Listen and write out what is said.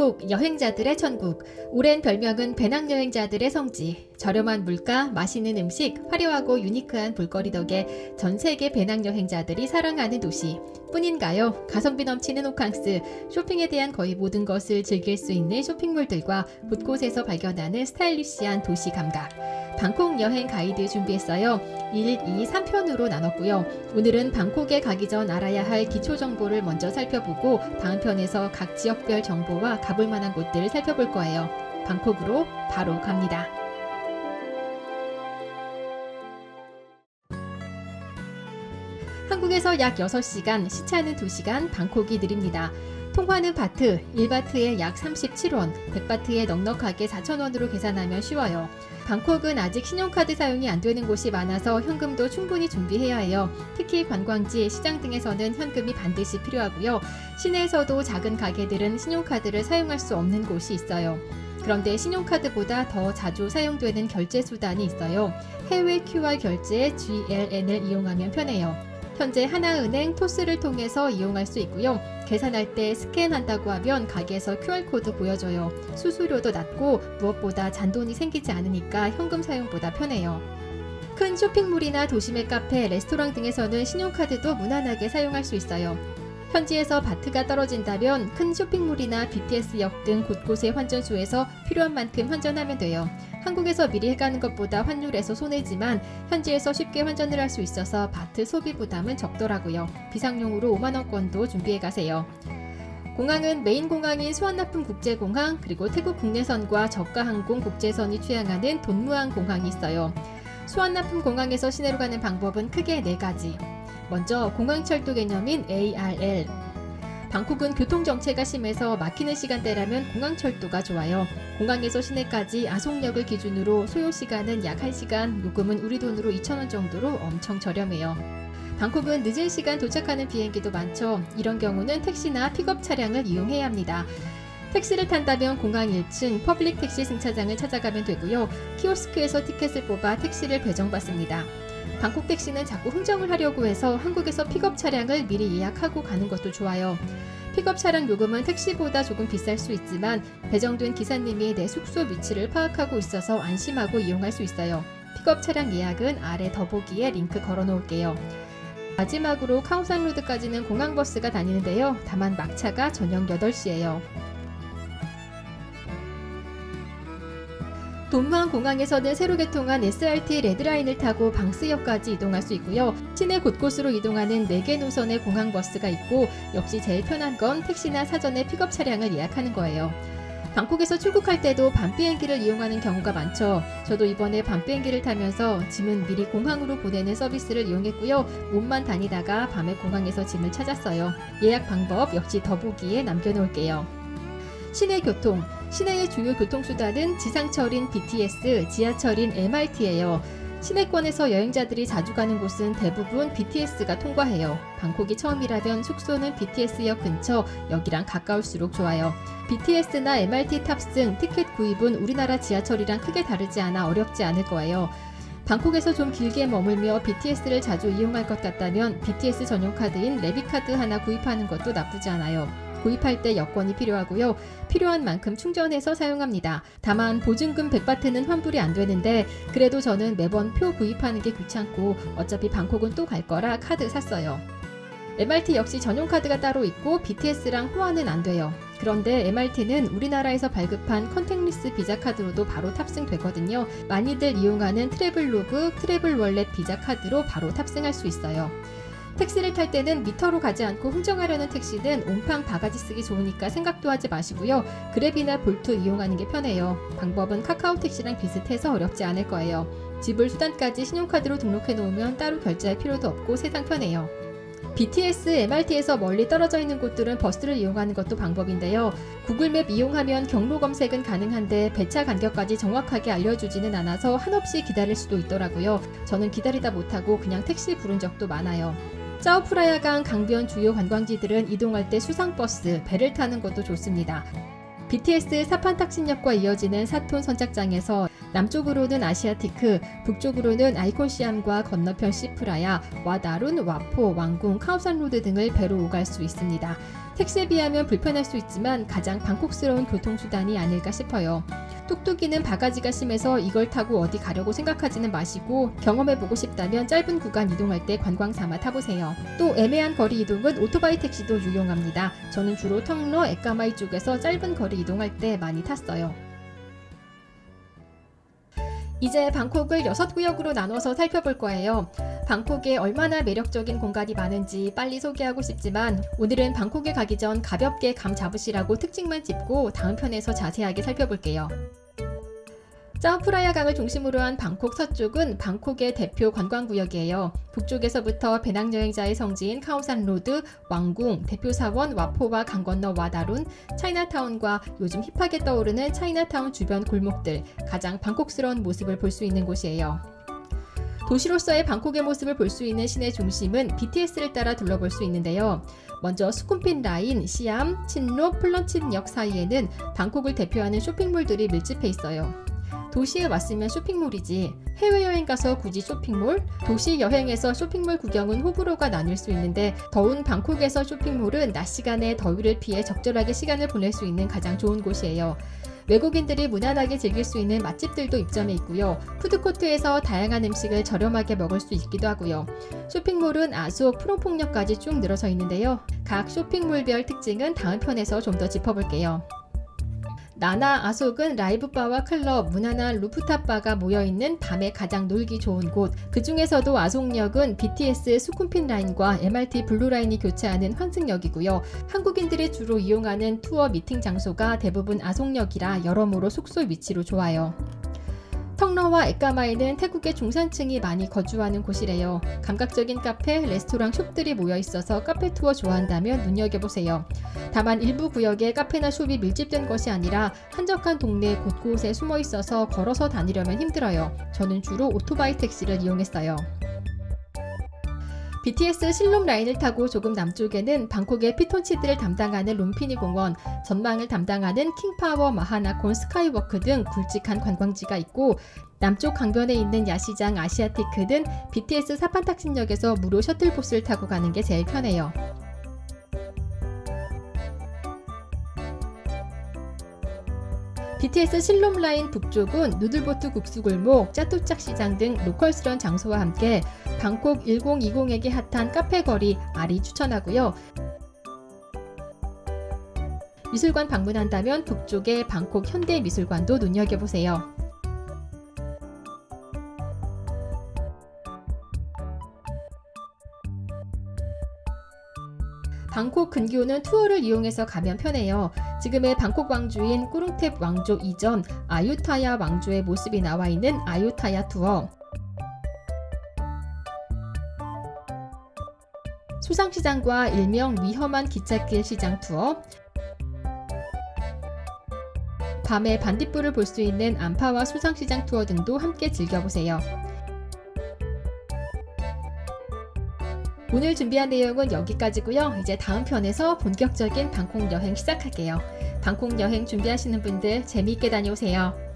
방콕 여행자들의 천국. 오랜 별명은 배낭여행자들의 성지. 저렴한 물가, 맛있는 음식, 화려하고 유니크한 볼거리 덕에 전 세계 배낭여행자들이 사랑하는 도시. 뿐인가요? 가성비 넘치는 호캉스, 쇼핑에 대한 거의 모든 것을 즐길 수 있는 쇼핑몰들과 곳곳에서 발견하는 스타일리시한 도시 감각. 방콕 여행 가이드 준비했어요. 1, 2, 3편으로 나눴고요. 오늘은 방콕에 가기 전 알아야 할 기초 정보를 먼저 살펴보고 다음 편에서 각 지역별 정보와 가볼 만한 곳들을 살펴볼 거예요. 방콕으로 바로 갑니다. 한국에서 약 6시간, 시차는 2시간, 방콕이 느립니다. 통화는 바트, 1바트에 약 37원, 100바트에 넉넉하게 4,000원으로 계산하면 쉬워요. 방콕은 아직 신용카드 사용이 안 되는 곳이 많아서 현금도 충분히 준비해야 해요. 특히 관광지, 시장 등에서는 현금이 반드시 필요하고요. 시내에서도 작은 가게들은 신용카드를 사용할 수 없는 곳이 있어요. 그런데 신용카드보다 더 자주 사용되는 결제 수단이 있어요. 해외 QR 결제 GLN을 이용하면 편해요. 현재 하나은행 토스를 통해서 이용할 수 있고요. 계산할 때 스캔한다고 하면 가게에서 QR코드 보여줘요. 수수료도 낮고 무엇보다 잔돈이 생기지 않으니까 현금 사용보다 편해요. 큰 쇼핑몰이나 도심의 카페, 레스토랑 등에서는 신용카드도 무난하게 사용할 수 있어요. 현지에서 바트가 떨어진다면 큰 쇼핑몰이나 BTS역 등 곳곳의 환전소에서 필요한 만큼 환전하면 돼요. 한국에서 미리 해가는 것보다 환율에서 손해지만 현지에서 쉽게 환전을 할 수 있어서 바트 소비 부담은 적더라고요. 비상용으로 5만 원권도 준비해 가세요. 공항은 메인 공항인 수완나품 국제공항 그리고 태국 국내선과 저가항공 국제선이 취항하는 돈무항 공항이 있어요. 수완나품 공항에서 시내로 가는 방법은 크게 네 가지. 먼저 공항철도 개념인 ARL. 방콕은 교통 정체가 심해서 막히는 시간대라면 공항철도가 좋아요. 공항에서 시내까지 아송역을 기준으로 소요 시간은 약 1시간, 요금은 우리 돈으로 2,000원 정도로 엄청 저렴해요. 방콕은 늦은 시간 도착하는 비행기도 많죠. 이런 경우는 택시나 픽업 차량을 이용해야 합니다. 택시를 탄다면 공항 1층 퍼블릭 택시 승차장을 찾아가면 되고요. 키오스크에서 티켓을 뽑아 택시를 배정받습니다. 방콕 택시는 자꾸 흥정을 하려고 해서 한국에서 픽업 차량을 미리 예약하고 가는 것도 좋아요. 픽업 차량 요금은 택시보다 조금 비쌀 수 있지만 배정된 기사님이 내 숙소 위치를 파악하고 있어서 안심하고 이용할 수 있어요. 픽업 차량 예약은 아래 더보기에 링크 걸어 놓을게요. 마지막으로 카오산로드까지는 공항버스가 다니는데요. 다만 막차가 저녁 8시예요. 돈무항 공항에서는 새로 개통한 SRT 레드라인을 타고 방스역까지 이동할 수 있고요. 시내 곳곳으로 이동하는 4개 노선의 공항 버스가 있고 역시 제일 편한 건 택시나 사전에 픽업 차량을 예약하는 거예요. 방콕에서 출국할 때도 밤 비행기를 이용하는 경우가 많죠. 저도 이번에 밤 비행기를 타면서 짐은 미리 공항으로 보내는 서비스를 이용했고요. 몸만 다니다가 밤에 공항에서 짐을 찾았어요. 예약 방법 역시 더보기에 남겨놓을게요. 시내 교통. 시내의 주요 교통수단은 지상철인 BTS, 지하철인 MRT예요. 시내권에서 여행자들이 자주 가는 곳은 대부분 BTS가 통과해요. 방콕이 처음이라면 숙소는 BTS역 근처, 여기랑 가까울수록 좋아요. BTS나 MRT 탑승, 티켓 구입은 우리나라 지하철이랑 크게 다르지 않아 어렵지 않을 거예요. 방콕에서 좀 길게 머물며 BTS를 자주 이용할 것 같다면 BTS 전용 카드인 레비카드 하나 구입하는 것도 나쁘지 않아요. 구입할 때 여권이 필요하고요. 필요한 만큼 충전해서 사용합니다. 다만 보증금 100바트는 환불이 안 되는데 그래도 저는 매번 표 구입하는 게 귀찮고 어차피 방콕은 또 갈 거라 카드 샀어요. MRT 역시 전용 카드가 따로 있고 BTS랑 호환은 안 돼요. 그런데 MRT는 우리나라에서 발급한 컨택리스 비자 카드로도 바로 탑승되거든요. 많이들 이용하는 트래블로그, 트래블 월렛 비자 카드로 바로 탑승할 수 있어요. 택시를 탈 때는 미터로 가지 않고 흥정하려는 택시는 옴팡 바가지 쓰기 좋으니까 생각도 하지 마시고요. 그랩이나 볼트 이용하는 게 편해요. 방법은 카카오 택시랑 비슷해서 어렵지 않을 거예요. 지불 수단까지 신용카드로 등록해 놓으면 따로 결제할 필요도 없고 세상 편해요. BTS, MRT에서 멀리 떨어져 있는 곳들은 버스를 이용하는 것도 방법인데요. 구글맵 이용하면 경로 검색은 가능한데 배차 간격까지 정확하게 알려주지는 않아서 한없이 기다릴 수도 있더라고요. 저는 기다리다 못하고 그냥 택시 부른 적도 많아요. 짜오프라야강 강변 주요 관광지들은 이동할 때 수상버스, 배를 타는 것도 좋습니다. BTS 사판 탁신역과 이어지는 사톤 선착장에서 남쪽으로는 아시아티크, 북쪽으로는 아이콘시암과 건너편 시프라야, 와다룬, 와포, 왕궁, 카오산로드 등을 배로 오갈 수 있습니다. 택시에 비하면 불편할 수 있지만 가장 방콕스러운 교통수단이 아닐까 싶어요. 뚝뚝이는 바가지가 심해서 이걸 타고 어디 가려고 생각하지는 마시고 경험해보고 싶다면 짧은 구간 이동할 때 관광 삼아 타보세요. 또 애매한 거리 이동은 오토바이 택시도 유용합니다. 저는 주로 텅러, 에까마이 쪽에서 짧은 거리 이동할 때 많이 탔어요. 이제 방콕을 6구역으로 나눠서 살펴볼 거예요. 방콕에 얼마나 매력적인 공간이 많은지 빨리 소개하고 싶지만 오늘은 방콕에 가기 전 가볍게 감 잡으시라고 특징만 짚고 다음 편에서 자세하게 살펴볼게요. 짜오프라야 강을 중심으로 한 방콕 서쪽은 방콕의 대표 관광구역이에요. 북쪽에서부터 배낭여행자의 성지인 카오산 로드, 왕궁, 대표 사원 와포와 강 건너 와다룬, 차이나타운과 요즘 힙하게 떠오르는 차이나타운 주변 골목들, 가장 방콕스러운 모습을 볼 수 있는 곳이에요. 도시로서의 방콕의 모습을 볼 수 있는 시내 중심은 BTS를 따라 둘러볼 수 있는데요. 먼저 수쿰핀 라인, 시암, 친로, 플런친역 사이에는 방콕을 대표하는 쇼핑몰들이 밀집해 있어요. 도시에 왔으면 쇼핑몰이지. 해외여행 가서 굳이 쇼핑몰? 도시 여행에서 쇼핑몰 구경은 호불호가 나뉠 수 있는데 더운 방콕에서 쇼핑몰은 낮 시간에 더위를 피해 적절하게 시간을 보낼 수 있는 가장 좋은 곳이에요. 외국인들이 무난하게 즐길 수 있는 맛집들도 입점해 있고요. 푸드코트에서 다양한 음식을 저렴하게 먹을 수 있기도 하고요. 쇼핑몰은 아속, 프롬퐁역까지 쭉 늘어서 있는데요. 각 쇼핑몰별 특징은 다음 편에서 좀 더 짚어볼게요. 나나 아속은 라이브바와 클럽, 무난한 루프탑바가 모여있는 밤에 가장 놀기 좋은 곳. 그 중에서도 아속역은 BTS 수쿰핀 라인과 MRT 블루 라인이 교차하는 환승역이고요. 한국인들이 주로 이용하는 투어 미팅 장소가 대부분 아속역이라 여러모로 숙소 위치로 좋아요. 턱러와 에까마이는 태국의 중산층이 많이 거주하는 곳이래요. 감각적인 카페, 레스토랑, 숍들이 모여 있어서 카페 투어 좋아한다면 눈여겨보세요. 다만 일부 구역에 카페나 숍이 밀집된 것이 아니라 한적한 동네 곳곳에 숨어 있어서 걸어서 다니려면 힘들어요. 저는 주로 오토바이 택시를 이용했어요. BTS 실롬 라인을 타고 조금 남쪽에는 방콕의 피톤치드를 담당하는 룸피니 공원, 전망을 담당하는 킹파워 마하나콘 스카이워크 등 굵직한 관광지가 있고 남쪽 강변에 있는 야시장 아시아티크 등 BTS 사판탁신역에서 무료 셔틀버스를 타고 가는 게 제일 편해요. BTS 실롬 라인 북쪽은 누들보트 국수골목, 짜뚜짝 시장 등 로컬스러운 장소와 함께 방콕 1020에게 핫한 카페 거리 아리 추천하고요. 미술관 방문한다면 북쪽의 방콕 현대미술관도 눈여겨보세요. 방콕 근교는 투어를 이용해서 가면 편해요. 지금의 방콕 왕주인 꾸룽탭 왕조 이전 아유타야 왕조의 모습이 나와 있는 아유타야 투어. 수상시장과 일명 위험한 기찻길 시장 투어. 밤에 반딧불을 볼 수 있는 안파와 수상시장 투어 등도 함께 즐겨보세요. 오늘 준비한 내용은 여기까지고요. 이제 다음 편에서 본격적인 방콕 여행 시작할게요. 방콕 여행 준비하시는 분들 재미있게 다녀오세요.